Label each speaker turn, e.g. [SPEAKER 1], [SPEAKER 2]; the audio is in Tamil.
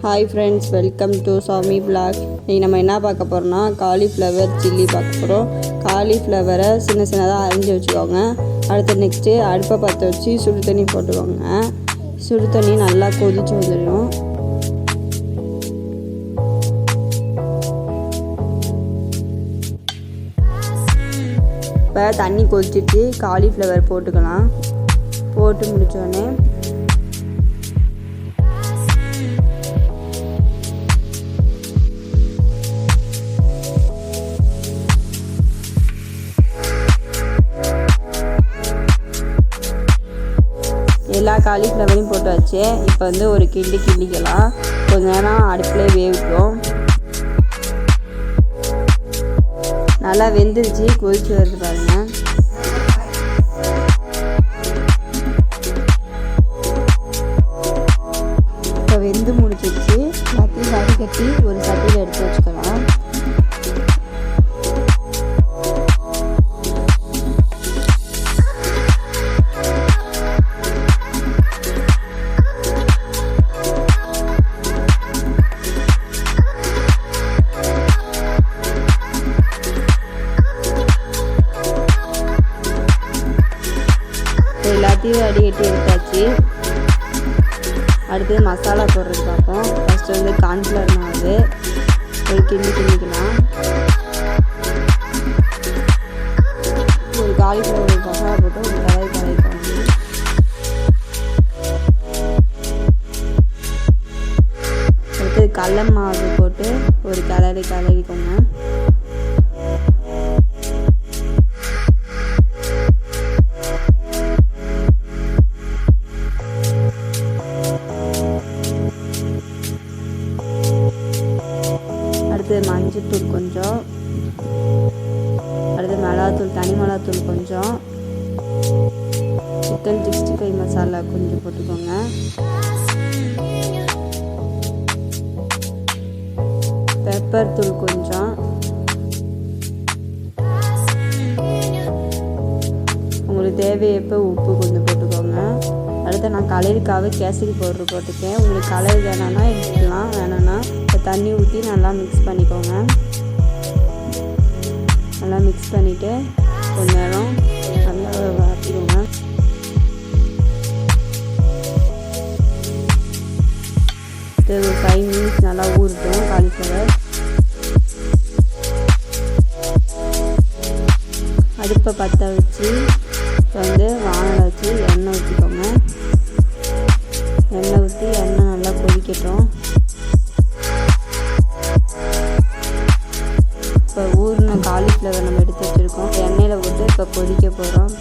[SPEAKER 1] Hi friends welcome to Sami blog இன்றைக்கி நம்ம என்ன பார்க்க போகிறோம்னா காலிஃப்ளவர் சில்லி பார்க்க போகிறோம் காலிஃப்ளவரை சின்ன சின்னதாக அரிஞ்சு வச்சுக்கோங்க. அடுத்து நெக்ஸ்ட்டு அடுப்பை பற்ற வச்சு சுடு தண்ணி போட்டுக்கோங்க. சுடு தண்ணி நல்லா கொதிச்சு வந்துடும் இப்போ தண்ணி கொதிச்சிட்டு காலிஃப்ளவர் போட்டுக்கலாம். போட்டு முடித்தோடனே எல்லா காலிஃப்ளவரையும் போட்டு வச்சு இப்போ வந்து ஒரு கிண்டி கிண்டிக்கலாம் கொஞ்ச நேரம் அடுப்பில் வேவிட்டோம் நல்லா வெந்துருச்சு. கொதிச்சு வருது பாருங்க. இப்போ வெந்து முடிச்சிருச்சு எல்லாத்தையும் வடிகட்டி ஒரு சட்டியில் எடுத்து வச்சுக்கலாம் இப்போ எல்லாத்தையும் வடிகட்டி எடுத்தாச்சு. அடுத்து மசாலா போடுறது பார்ப்போம். ஃபஸ்ட்டு வந்து கார்ன்ஃப்ளவர் மாவு. ஒரு கிண்டி கிண்டிக்கலாம் ஒரு காலிஃப்ளவர் மசாலா போட்டு ஒரு கலரி கலரிக்கணும் அடுத்து கடல மாவு போட்டு ஒரு கலரி கலரிக்கோங்க அடுத்து மஞ்சத்தூள் கொஞ்சம். அடுத்து மிளகாத்தூள் தனி மிளகாத்தூள் கொஞ்சம். சிக்கன் சிக்ஸ்டி ஃபைவ் மசாலா கொஞ்சம் போட்டுக்கோங்க. பெப்பர் தூள் கொஞ்சம். உங்களுக்கு தேவையப்போ உப்பு கொஞ்சம் அடுத்து நான் கலருக்காக கேசரி பவுட்ரு போட்டுக்கேன் உங்களுக்கு கலர் வேணான்னா எடுத்துக்கலாம். வேணான்னா இப்போ தண்ணி ஊற்றி நல்லா மிக்ஸ் பண்ணிக்கோங்க. நல்லா மிக்ஸ் பண்ணிவிட்டு கொஞ்ச நேரம் நல்லா வளர்த்திக்கோங்க ஒரு ஃபைவ் மினிட்ஸ் நல்லா ஊறட்டும் காலிஃப்ளவர் அடுப்பை பற்ற வச்சு காலிஃப்ளவர் நம்ம எடுத்து வச்சுருக்கோம். எண்ணெயில் போட்டு இப்போ பொரிக்க போகிறோம்